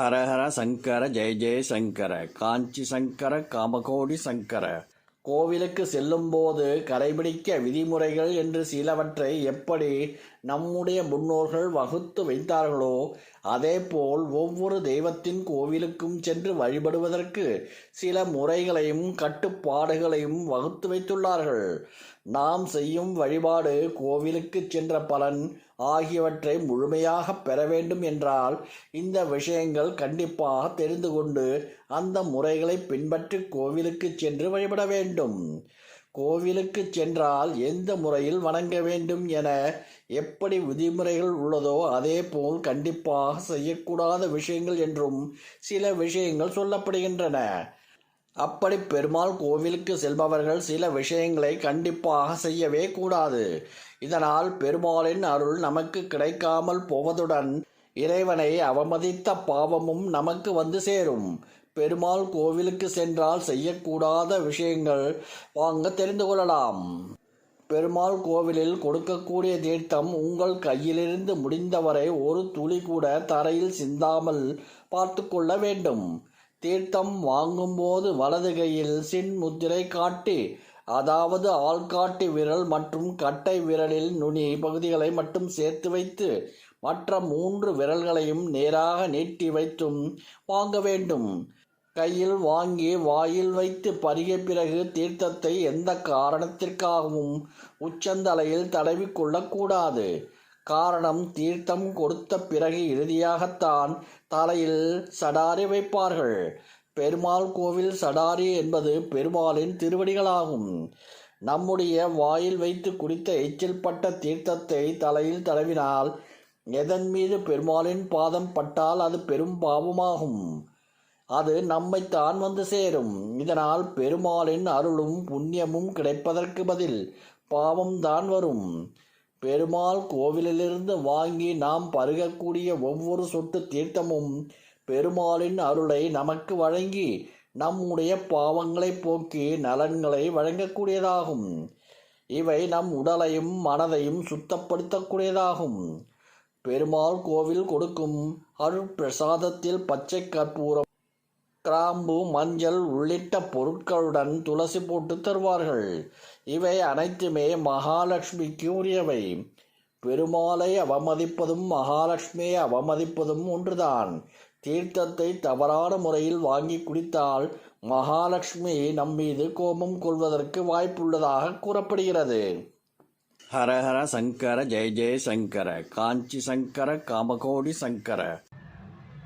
ஹரஹர சங்கர ஜெய ஜெய சங்கர காஞ்சி சங்கர காமகோடி சங்கர. கோவிலுக்கு செல்லும்போது கடைபிடிக்க விதிமுறைகள் என்று சிலவற்றை எப்படி நம்முடைய முன்னோர்கள் வகுத்து வைத்தார்களோ அதேபோல் ஒவ்வொரு தெய்வத்தின் கோவிலுக்கும் சென்று வழிபடுவதற்கு சில முறைகளையும் கட்டுப்பாடுகளையும் வகுத்து வைத்துள்ளார்கள். நாம் செய்யும் வழிபாடு கோவிலுக்கு சென்ற பலன் ஆகியவற்றை முழுமையாக பெற வேண்டும் என்றால் இந்த விஷயங்கள் கண்டிப்பாக தெரிந்து கொண்டு அந்த முறைகளை பின்பற்றி கோவிலுக்கு சென்று வழிபட வேண்டும். கோவிலுக்கு சென்றால் எந்த முறையில் வணங்க வேண்டும் என எப்படி விதிமுறைகள் உள்ளதோ அதே போல் கண்டிப்பாக செய்யக்கூடாத விஷயங்கள் என்றும் சில விஷயங்கள் சொல்லப்படுகின்றன. அப்படி பெருமாள் கோவிலுக்கு செல்பவர்கள் சில விஷயங்களை கண்டிப்பாக செய்யவே கூடாது. இதனால் பெருமாளின் அருள் நமக்கு கிடைக்காமல் போவதுடன் இறைவனை அவமதித்த பாவமும் நமக்கு வந்து சேரும். பெருமாள் கோவிலுக்கு சென்றால் செய்யக்கூடாத விஷயங்கள் வாங்க தெரிந்து கொள்ளலாம். பெருமாள் கோவிலில் கொடுக்கக்கூடிய தீர்த்தம் உங்கள் கையிலிருந்து முடிந்தவரை ஒரு துளி கூட தரையில் சிந்தாமல் பார்த்து கொள்ள வேண்டும். தீர்த்தம் வாங்கும்போது வலது கையில் சின் முத்திரை காட்டி அதாவது ஆள்காட்டி விரல் மற்றும் கட்டை விரலில் நுனி பகுதிகளை மட்டும் சேர்த்து வைத்து மற்ற மூன்று விரல்களையும் நேராக நீட்டி வைத்தும் வாங்க வேண்டும். கையில் வாங்கி வாயில் வைத்து பருகிய பிறகு தீர்த்தத்தை எந்த காரணத்திற்காகவும் உச்சந்தலையில் தடவிக்கொள்ளக்கூடாது காரணம் தீர்த்தம் கொடுத்த பிறகு இறுதியாகத்தான் தலையில் சடாரி வைப்பார்கள். பெருமாள் கோவில் சடாரி என்பது பெருமாளின் திருவடிகளாகும். நம்முடைய வாயில் வைத்து குடித்த எச்சில் பட்ட தீர்த்தத்தை தலையில் தடவினால் எதன் மீது பெருமாளின் பாதம் பட்டால் அது பெரும் பாவமாகும். அது நம்மைத்தான் வந்து சேரும். இதனால் பெருமாளின் அருளும் புண்ணியமும் கிடைப்பதற்கு பதில் பாவம் தான் வரும். பெருமாள் கோவிலிலிருந்து வாங்கி நாம் பருகக்கூடிய ஒவ்வொரு சொட்டு தீர்த்தமும் பெருமாளின் அருளை நமக்கு வழங்கி நம்முடைய பாவங்களை போக்கி நலன்களை வழங்கக்கூடியதாகும். இவை நம் உடலையும் மனதையும் சுத்தப்படுத்தக்கூடியதாகும். பெருமாள் கோவில் கொடுக்கும் அருட்பிரசாதத்தில் பச்சை கற்பூரம் கிராம்பு மஞ்சள் உள்ளிட்ட பொருட்களுடன் துளசி போட்டு தருவார்கள். இவை அனைத்துமே மகாலட்சுமிக்கு உரியவை பெருமாளை அவமதிப்பதும் மகாலட்சுமியை அவமதிப்பதும் ஒன்றுதான். தீர்த்தத்தை தவறான முறையில் வாங்கி குடித்தால் மகாலட்சுமி நம்மீது கோபம் கொள்வதற்கு வாய்ப்புள்ளதாக கூறப்படுகிறது. ஹரஹர சங்கர ஜெய ஜெய சங்கர காஞ்சி சங்கர காமகோடி சங்கர.